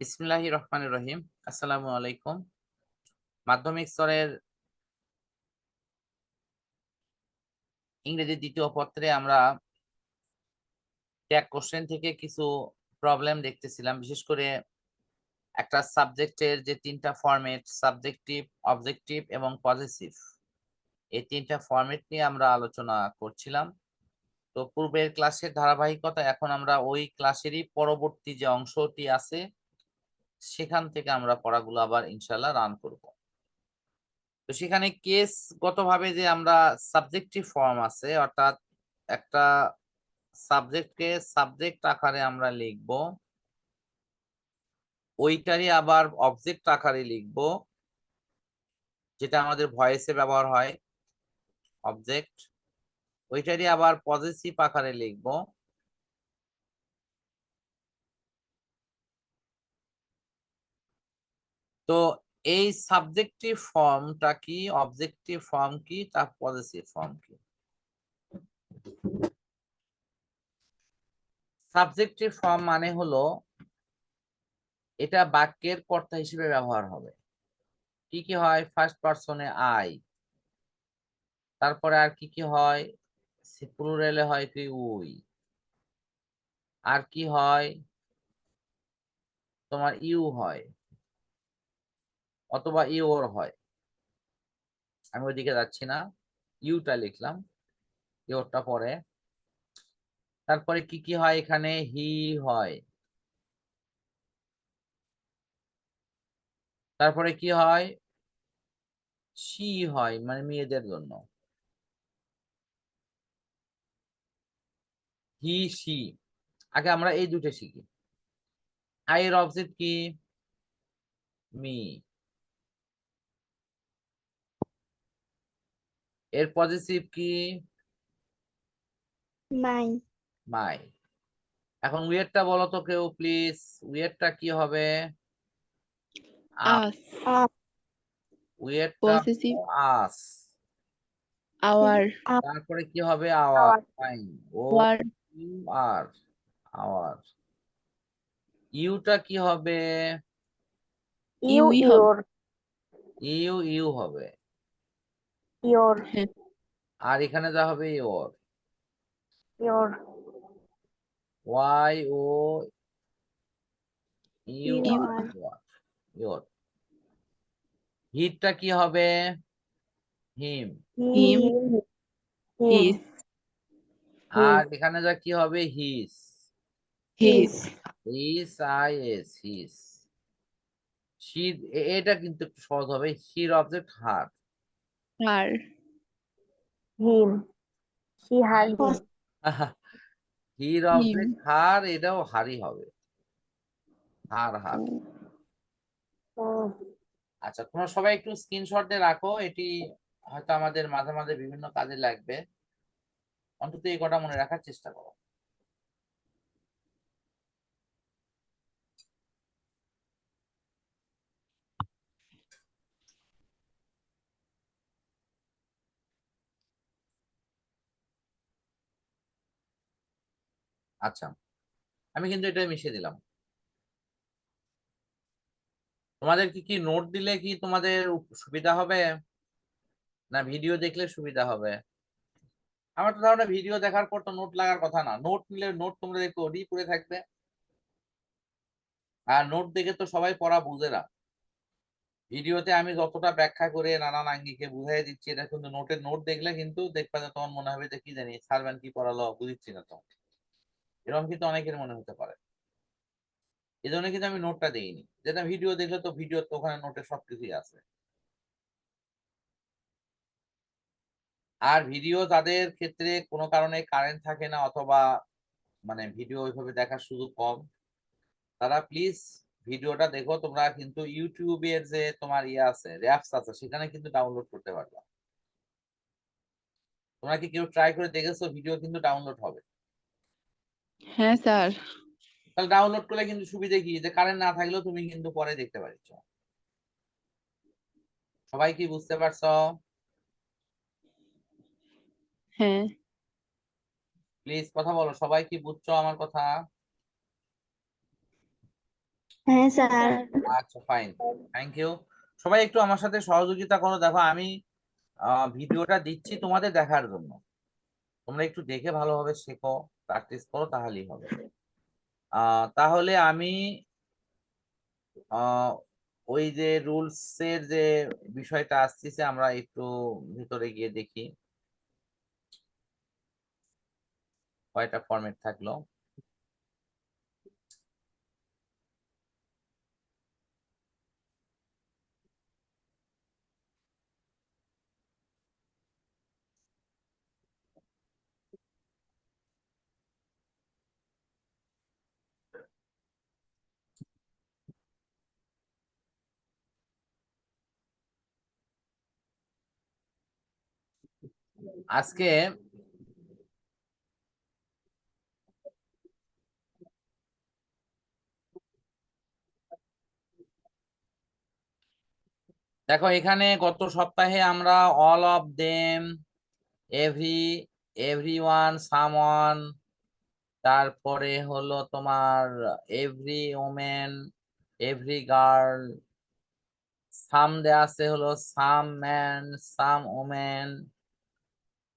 বিসমিল্লাহির রহমানির রহিম। আসসালামু আলাইকুম। মাধ্যমিক স্তরের ইংরেজি দ্বিতীয় পত্রে আমরা ট্যাগ কোশ্চেন থেকে কিছু প্রবলেম দেখতেছিলাম। বিশেষ করে একটা সাবজেক্টের যে তিনটা ফরম্যাট সাবজেক্টিভ অবজেক্টিভ এবং পজিটিভ এই তিনটা ফরম্যাট নিয়ে আমরা আলোচনা করছিলাম। তো পূর্বের ক্লাসের ধারাবাহিকতা এখন আমরা ওই ক্লাসেরই পরবর্তী যে অংশটি আছে সেখান থেকে আমরা পড়াগুলো আবার ইনশাল্লাহ রান করব। তো সেখানে কেস গতভাবে যে আমরা সাবজেক্টিভ ফর্ম আছে, অর্থাৎ একটা সাবজেক্টকে সাবজেক্ট আকারে আমরা লিখব, ওইটারই আবার অবজেক্ট আকারে লিখব, যেটা আমাদের ভয়েসে ব্যবহার হয় অবজেক্ট ওইটারই আবার পজিটিভ আকারে লিখব। তো এই সাবজেক্টিভ ফর্মটা কি, অবজেক্টিভ ফর্ম কি, তার পজিটিভ ফর্ম কি? সাবজেক্টিভ ফর্ম মানে হলো এটা বাক্যের কর্তা হিসেবে ব্যবহার হবে। কি কি হয়? ফার্স্ট পারসনে আই তারপরে আর কি কি হয়? প্লুরালে হয় কি উই। আর কি হয়? তোমার ইউ হয়। অথবা ইওর হয়। আমি ওইদিকে যাচ্ছি না। ইউটা লিখলাম। ইওরটা পরে। তারপরে কি কি হয় এখানে? হি হয়। তারপরে কি হয়? সি হয় মানে মেয়েদের জন্য। He, she. আগে আমরা এই দুটো শিখি। আয়ের অবজেক্ট কি? মি। এর পজিটিভ কি? মাই মাই এখন উইয়ারটা বলো তো কেউ প্লিজ উইয়ারটা কি হবে? Us, উইয়ারটা possessive, আস our, তারপরে কি হবে? Our fine O U R our Yuta কি হবে? ইউ ইউ ইউ হবে. ইয়োর আর এখানে যা হবে ইওর ইয়োর ওয়াই ও হিটটা কি হবে? হিম Him. হিম his, আর এখানে যা কি হবে? His his, his I S his শির এটা কিন্তু একটু সহজ হবে। শির object her her, him she her. হির object her. এটাও হারি হবে। হার হার। আচ্ছা তোমরা সবাই একটু স্ক্রিনশট দিয়ে রাখো এটি হয়তো আমাদের মাঝে মাঝে বিভিন্ন কাজে লাগবে। অন্তত এই কটা মনে রাখার চেষ্টা করো। আচ্ছা আমি কিন্তু এটা মিশিয়ে দিলাম। তোমাদের কি কি নোট দিলে কি তোমাদের সুবিধা হবে? না ভিডিও দেখলে সুবিধা হবে? আমার তো ধারণা ভিডিও দেখার পর তো নোট লাগার কথা না। নোট নিলে নোট তোমরা দেখো ওডি পড়ে থাকবে। আর নোট দেখে তো সবাই পড়া বুঝে না। ভিডিওতে আমি যতটা ব্যাখ্যা করে নানান আঙ্গিকে বুঝাই দিচ্ছি, এটা কিন্তু নোটের নোট দেখলে কিন্তু দেখবা যে তোমার মনে হবে যে কি জানি স্যার কি পড়ালো বুঝছি না তো এরকম কিন্তু অনেকের মনে হতে পারে। এই জন্য কিন্তু আমি নোটটা দিইনি। যেটা ভিডিও দেখলে তো ভিডিও তো ওখানে নোটে সবকিছুই আছে। আর ভিডিও যাদের ক্ষেত্রে কোনো কারণে কারেন্ট থাকে না অথবা মানে ভিডিও ওইভাবে দেখার সুযোগ কম, তারা প্লিজ ভিডিওটা দেখো। তোমরা কিন্তু ইউটিউবের যে তোমার ইয়ে আছে র্যাপস আছে, সেখানে কিন্তু ডাউনলোড করতে পারবা। তোমরা কি কেউ ট্রাই করে দেখেছ ভিডিও কিন্তু ডাউনলোড হবে। হ্যাঁ স্যার। তাহলে ডাউনলোড করলে কিন্তু সুবিধা কি? যে কারেন্ট না থাকলেও তুমি কিন্তু পরে দেখতে পারছ। সবাই কি বুঝতে পারছ? হ্যাঁ। প্লিজ কথা বলো সবাই কি বুঝছ আমার কথা? হ্যাঁ স্যার। আচ্ছা ফাইন থ্যাংক ইউ সবাই একটু আমার সাথে সহযোগিতা করো দেখো আমি আহ, ভিডিওটা দিচ্ছি তোমাদের দেখার জন্য। তোমরা একটু দেখে ভালোভাবে শেখো। প্র্যাকটিস করো, তাহলেই হবে। তাহলে আমি ওই যে রুলসের যে বিষয়টা আসতেছে, আমরা একটু ভিতরে গিয়ে দেখি। কয়টা ফরম্যাট থাকল? আজকে দেখো, এখানে গত সপ্তাহে আমরা all of them every everyone someone তারপরে হলো তোমার every women every girl some দেয়া আছে হলো সাম ম্যান সাম ওমেন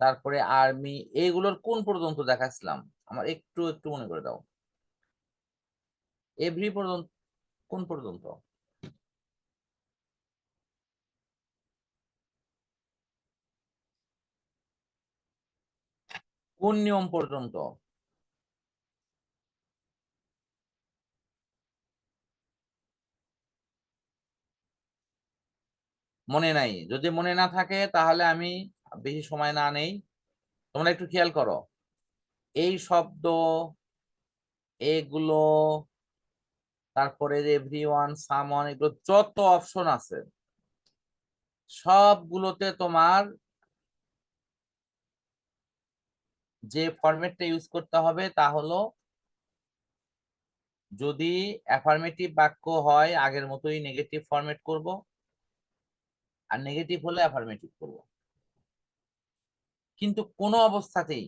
তারপরে আর্মি এইগুলোর কোন পর্যন্ত দেখাচ্ছিলাম? আমার একটু একটু মনে করে দাও। এভরি পর্যন্ত, কোন পর্যন্ত? কোন নিয়ম পর্যন্ত? মনে নাই। যদি মনে না থাকে তাহলে আমি বেশি সময় না নেই। তোমরা একটু খেয়াল করো। এই শব্দ, এগুলো, তারপরে এভরিওয়ান সামন এগুলো যত অপশন আছে, সবগুলোতে তোমার যে ফরম্যাটটা ইউজ করতে হবে তা হলো, যদি অ্যাফার্মেটিভ বাক্য হয়, আগের মতোই নেগেটিভ ফরম্যাট করব। আর নেগেটিভ হলে অ্যাফার্মেটিভ করব। কিন্তু কোনো অবস্থাতেই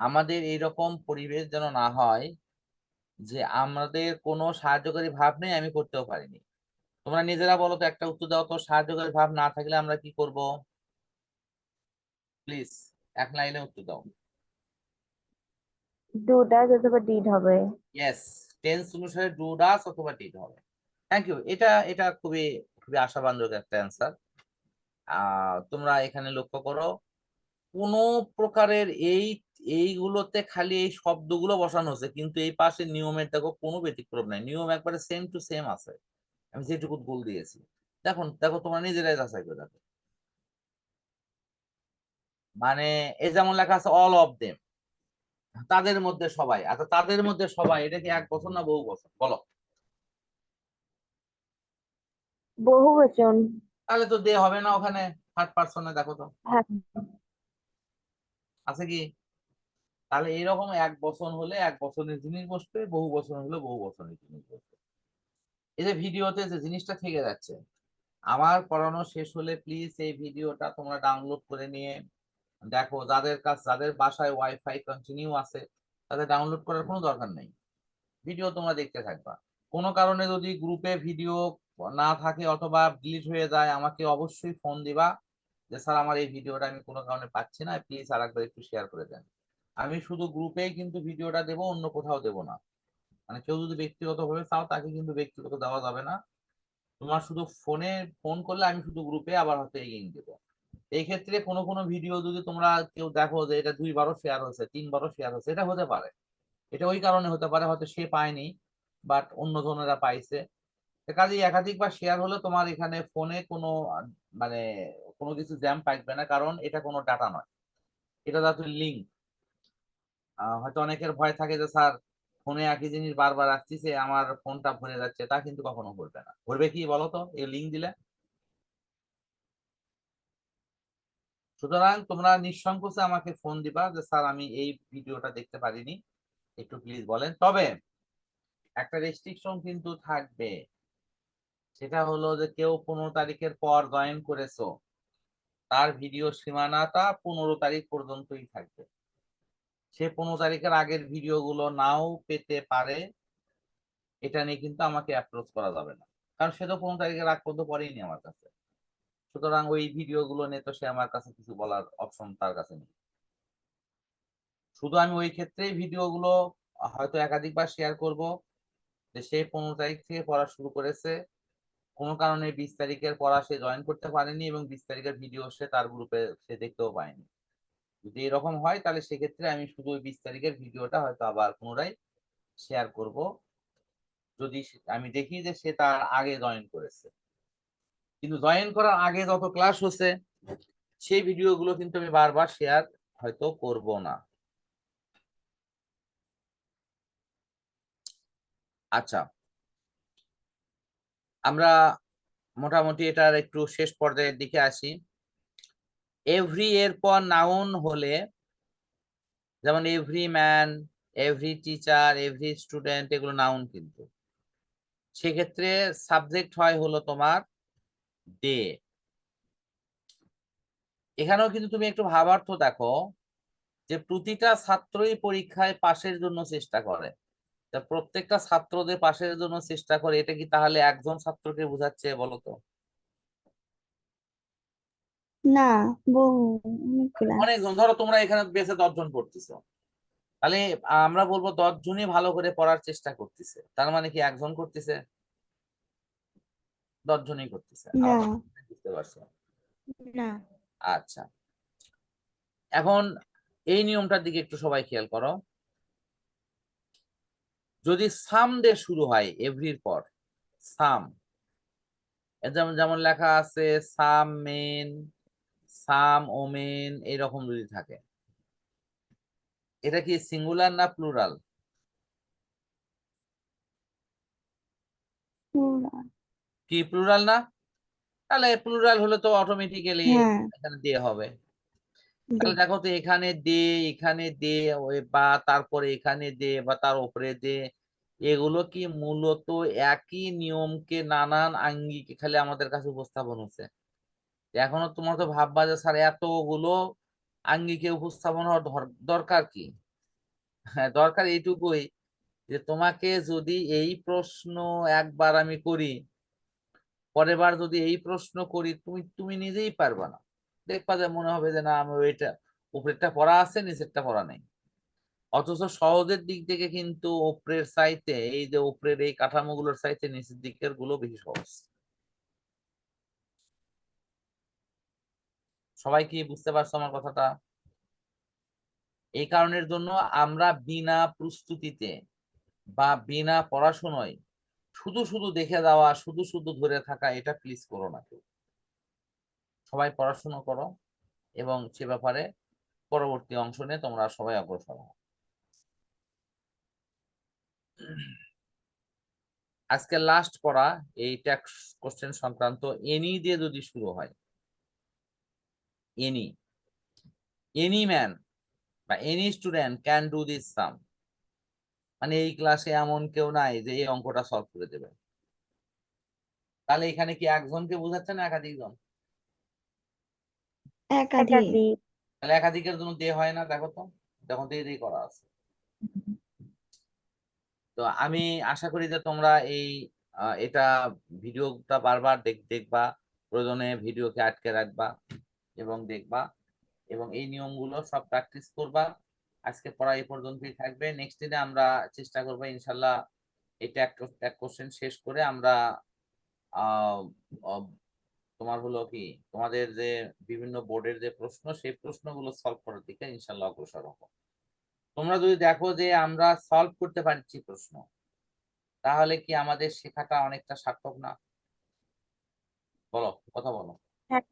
আমাদের এইরকম পরিবেশ যেন না হয় যে আমাদের কোনো সাহায্যকারী ভাব নেই আমি করতেও পারিনি। তোমরা নিজেরা বলো তো একটা উত্তর দাও তো সাহায্যকারী ভাব না থাকলে আমরা কি করব? প্লিজ এক লাইনে উত্তর দাও। ডু ডাজ অথবা ডিড হবে। ইয়েস টেন্স অনুসারে ডু ডাস অথবা ডিড হবে। থ্যাংক ইউ এটা এটা খুবই খুবই আশাবান্ধক একটা অ্যান্সার তোমরা এখানে লক্ষ্য করো, কোন প্রকারের এই, এইগুলোতে খালি এই শব্দগুলো বসানো হচ্ছে কিন্তু এই পাশে নিয়মের দেখো কোনো ব্যতিক্রম নাই। নিয়ম একবারে সেম টু সেম আছে। আমি যেটুকু ভুল দিয়েছি। দেখো দেখো তোমরা নিজেরাই যাচাই করে দেখো। মানে এ যেমন লেখা আছে অল অফ দেম তাদের মধ্যে সবাই। আচ্ছা তাদের মধ্যে সবাই, এটা কি এক বছর না বহু বছর? বলো। বহু বচন। তাহলে তো দে হবে না ওখানে থার্ড পার্সনে দেখো তো। হ্যাঁ। আছে কি? তাহলে এরকম এক বছর হলে এক বছরের জিনিস বসবে বহু বছর হলে বহু বছরের জিনিস বসবে। এই যে ভিডিওতে যে জিনিসটা থেকে যাচ্ছে আমার পড়ানো শেষ হলে প্লিজ এই ভিডিওটা তোমরা ডাউনলোড করে নিয়ে দেখো যাদের কাছে যাদের বাসায় ওয়াইফাই কন্টিনিউ আছে তাদের ডাউনলোড করার কোনো দরকার নেই। ভিডিও তোমরা দেখতে থাকবা। কোনো কারণে যদি গ্রুপে ভিডিও না থাকে অথবা ডিলিট হয়ে যায়, আমাকে অবশ্যই ফোন দিবা যে, স্যার, আমার এই ভিডিওটা আমি কোনো কারণে পাচ্ছি না প্লিজ আর একবার একটু শেয়ার করে দেন। আমি শুধু গ্রুপেই কিন্তু ভিডিওটা দেবো, অন্য কোথাও দেবো না। মানে কেউ যদি ব্যক্তিগত ভাবে চাও, তাকে কিন্তু ব্যক্তিগত দেওয়া যাবে না। তোমার শুধু ফোনে ফোন করলে আমি শুধু গ্রুপে আবার হয়তো এগিয়ে দেবো। এই ক্ষেত্রে কোনো কোনো ভিডিও যদি তোমরা কেউ দেখো যে, এটা দুইবারও শেয়ার হয়েছে, তিনবারও শেয়ার হয়েছে, এটা হতে পারে। এটা ওই কারণে হতে পারে, হয়তো সে পায়নি বাট অন্য জনেরা পাইছে। তো কাজেই একাধিকবার শেয়ার হলে তোমার এখানে ফোনে কোনো মানে কোনো কিছু জ্যাম পাইবে না, কারণ এটা কোনো ডাটা নয়। এটা যাতে লিঙ্ক হয়তো অনেকের ভয় থাকে যে, স্যার ফোনে একই জিনিস বারবার আসতেছে আমার ফোনটা ভরে যাচ্ছে। তা কিন্তু কখনো ভরবে না। ভরবে কি বলো তো? এই লিঙ্ক দিলে। সুতরাং তোমরা নিঃসংকোচে আমাকে ফোন দিবা যে, স্যার, আমি এই ভিডিওটা দেখতে পারিনি। একটু প্লিজ বলেন। তবে একটা রেস্ট্রিকশন কিন্তু থাকবে। সেটা হলো যে কেউ পনেরো তারিখের পর জয়েন করেছ, তার ভিডিও সীমানাটা পনেরো তারিখ পর্যন্তই থাকবে। সে পনেরো তারিখের আগের ভিডিওগুলো নাও পেতে পারে, এটা নিয়ে কিন্তু আমাকে অ্যাপ্রোচ করা যাবে না। কারণ সে তো পনেরো তারিখের আগ পর্যন্ত পড়েনি আমার কাছে। সুতরাং ওই ভিডিও গুলো নিয়ে তো সে আমার কাছে কিছু বলার অপশন তার কাছে নেই। শুধু আমি ওই ক্ষেত্রেই ভিডিও গুলো হয়তো একাধিকবার শেয়ার করব, যে সে পনেরো তারিখ থেকে পড়া শুরু করেছে কোনো কারণে বিশ তারিখের পড়া সে জয়েন করতে পারেনি এবং বিশ তারিখের ভিডিও সে তার গ্রুপে সে দেখতেও পায়নি। যদি এরকম হয়, তাহলে সেক্ষেত্রে আমি শুধু ওই বিশ তারিখের ভিডিওটা হয়তো আবার পুনরায় শেয়ার করব। যদি আমি দেখি যে সে তার আগে জয়েন করেছে। কিন্তু জয়েন করার আগে যত ক্লাস হচ্ছে, সেই ভিডিওগুলো কিন্তু আমি বারবার শেয়ার হয়তো করব না। আচ্ছা আমরা মোটামুটি এটার একটু শেষ পর্যায়ের দিকে আসি। এভরি এর পর নাউন হলে, যেমন every man every teacher every student এগুলো নাউন কিন্তু। সেক্ষেত্রে সাবজেক্ট হয় হলো তোমার ডে এখানেও কিন্তু তুমি একটু ভাবার্থ দেখো যে প্রতিটা ছাত্রই পরীক্ষায় পাশের জন্য চেষ্টা করে। প্রত্যেকটা ছাত্রদের পাশের জন্য চেষ্টা করে এটা কি তাহলে একজন ছাত্রকে বোঝাচ্ছে বলতো? না অনেকজন ধরো তোমরা এখানে বেসে দশজন পড়তেছো। তাহলে আমরা বলব দশজনই ভালো করে পড়ার চেষ্টা করতেছে। তার মানে কি একজন করতেছে? দশজনই করতেছে। বুঝতে পারছ? না। আচ্ছা। এখন এই নিয়মটার দিকে একটু সবাই খেয়াল করো। যদি সাম দিয়ে শুরু হয় এভরির পর সাম। যেমন যেমন লেখা আছে সাম মেন সাম ওমেন এরকম যদি থাকে। এটা কি সিঙ্গুলার না প্লুরাল কি প্লুরাল না? তাহলে প্লুরাল হলে তো অটোমেটিক্যালি এখানে দিয়ে হবে। তাহলে দেখো তো এখানে দে এখানে দে বা তারপরে এখানে দে বা তার উপরে দে। এগুলো কি মূলত একই নিয়মকে নানান আঙ্গিকে খালি আমাদের কাছে উপস্থাপন হচ্ছে? এখনও তোমার তো ভাববা যে স্যার এতগুলো আঙ্গিকে উপস্থাপন হওয়ার দরকার কি? হ্যাঁ দরকার এইটুকুই যে তোমাকে যদি এই প্রশ্ন একবার আমি করি পরের বার যদি এই প্রশ্ন করি তুমি তুমি নিজেই পারবা না। দেখবা যে মনে হবে যে না, আমি ওইটা, উপরেরটা পড়া আছে, নিচেরটা পড়া নেই। অথচ সহজের দিক থেকে কিন্তু উপরের সাইতে এই যে উপরের এই কাঠামোগুলোর সাইতে নিচের দিকেরগুলো বেশি সহজ। সবাই কি বুঝতে পারছ আমার কথাটা? এই কারণের জন্য আমরা বিনা প্রস্তুতিতে বা বিনা পড়াশোনায় শুধু শুধু দেখে যাওয়া, শুধু শুধু ধরে থাকা, এটা প্লিজ করো না কেউ। সবাই পড়াশোনা করো এবং সে ব্যাপারে পরবর্তী অংশ নিয়ে তোমরা সবাই অগ্রসর আজকে লাস্ট পড়া, এই ট্যাক্স কোশ্চেন সংক্রান্ত এনি দিয়ে যদি শুরু হয় এনি এনি ম্যান বা any student can do this some মানে এই ক্লাসে এমন কেউ নাই যে এই অঙ্কটা সলভ করে দেবে। তাহলে এখানে কি একজনকে বোঝাচ্ছে না একাধিক জন তাহলে একাধিকের জন্য দে হয় না, দেখো তো। দেখো, দিয়ে করা আছে। তো আমি আশা করি যে তোমরা এই এটা ভিডিওটা বারবার দেখ, দেখবা, প্রয়োজনে ভিডিওকে আটকে রাখবা এবং দেখবা এবং এই নিয়মগুলো সব প্র্যাকটিস করবা। আজকে পড়া এই পর্যন্তই থাকবে। নেক্সট দিনে আমরা চেষ্টা করব, ইনশাল্লাহ এটা এক কোশ্চেন শেষ করে আমরা তোমার হলো কি তোমাদের যে বিভিন্ন বোর্ডের যে প্রশ্ন সেই প্রশ্নগুলো সলভ করার দিকে ইনশাল্লাহ অগ্রসর হব। তোমরা যদি দেখো যে আমরা সলভ করতে পারছি প্রশ্ন তাহলে কি আমাদের শেখাটা অনেকটা সার্থক না? বলো কথা বলো। হ্যাঁ।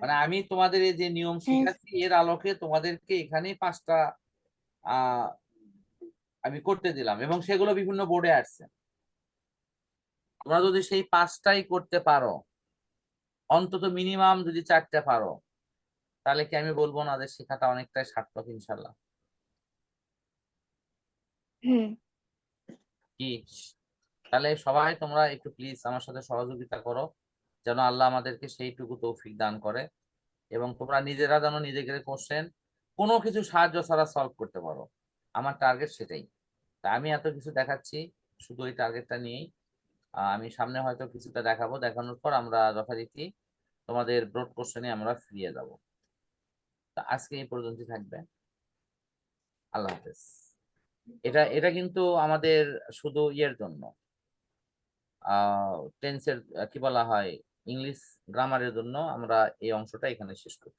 মানে আমি তোমাদের এই যে নিয়ম হ্যাঁ। শিখাচ্ছি এর আলোকে তোমাদেরকে এখানেই পাঁচটা আহ আমি করতে দিলাম এবং সেগুলো বিভিন্ন বোর্ডে আসছে। তোমরা যদি সেই পাঁচটাই করতে পারো অন্তত মিনিমাম যদি চারটে পারো তাহলে কি আমি বলব না যে শেখাটা অনেকটাই সার্থক ইনশাল্লাহ? কি? তাহলে সবাই তোমরা একটু প্লিজ আমার সাথে সহযোগিতা করো যেন আল্লাহ আমাদেরকে সেইটুকু তৌফিক দান করে এবং তোমরা নিজেরা যেন নিজেদের কোশ্চেন কোনো কিছু সাহায্য ছাড়া সলভ করতে পারো। আমার টার্গেট সেটাই। তা আমি এত কিছু দেখাচ্ছি শুধু ওই টার্গেটটা নিয়েই। আমি সামনে হয়তো কিছুটা দেখাবো। দেখানোর পর আমরা যথারীতি তোমাদের ব্রড কোশ্চেনে আমরা ফিরিয়ে যাব। তো আজকে এই পর্যন্তই থাকবে। আল্লাহ হাফেজ। এটা এটা কিন্তু আমাদের শুধু ইয়ের জন্য। টেন্সের কি বলা হয় ইংলিশ গ্রামারের জন্য আমরা এই অংশটা এখানে শেষ করছি।